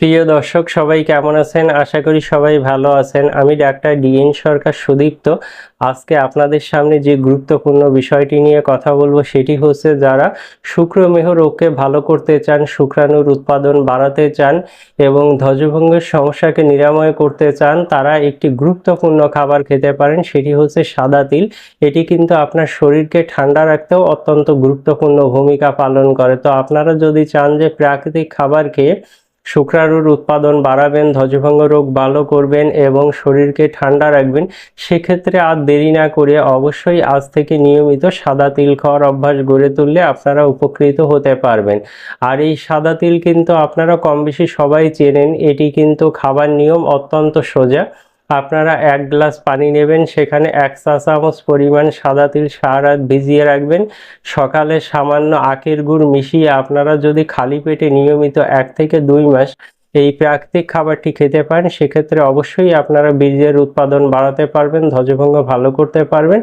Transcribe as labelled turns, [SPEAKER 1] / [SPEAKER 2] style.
[SPEAKER 1] প্রিয় দর্শক, সবাই কেমন আছেন? আশা করি সবাই ভালো আছেন। আমি ডাক্তার ডিএন সরকার সুদীপ্ত। আজকে আপনাদের সামনে যে গুরুত্বপূর্ণ বিষয়টি নিয়ে কথা বলব সেটি হচ্ছে, যারা শুক্রমেহ রোগকে ভালো করতে চান, শুক্রাণুর উৎপাদন বাড়াতে চান এবং ধ্বজভঙ্গের সমস্যাকে নিরাময় করতে চান, তারা একটি গুরুত্বপূর্ণ খাবার খেতে পারেন, সেটি হচ্ছে সাদা তিল। এটি কিন্তু আপনার শরীরকে ঠান্ডা রাখতেও অত্যন্ত গুরুত্বপূর্ণ ভূমিকা পালন করে। তো আপনারা যদি চান যে প্রাকৃতিক খাবার খেয়ে শুক্রাণুর উৎপাদন বাড়াবেন, ধ্বজভঙ্গ রোগ ভালো করবেন এবং শরীরকে ঠান্ডা রাখবেন। সেক্ষেত্রে আর দেরি না করে অবশ্যই আজ থেকে নিয়মিত সাদা তিল খাওয়ার অভ্যাস গড়ে তুললে আপনারা উপকৃত হতে পারবেন। আর এই সাদা তিল কিন্তু আপনারা কম বেশি সবাই চেনেন। এটি কিন্তু খাবার নিয়ম অত্যন্ত সোজা। আপনারা এক গ্লাস পানি নেবেন, সেখানে এক চা চামচ পরিমাণ সাদা তিল, সার রাত ভিজিয়ে রাখবেন। সকালে সামান্য আখের গুড় মিশিয়ে আপনারা যদি খালি পেটে নিয়মিত এক থেকে দুই মাস এই প্রাকৃতিক খাবারটি খেতে পারেন, সেক্ষেত্রে অবশ্যই আপনারা বীর্যের উৎপাদন বাড়াতে পারবেন, ধ্বজভঙ্গ ভালো করতে পারবেন।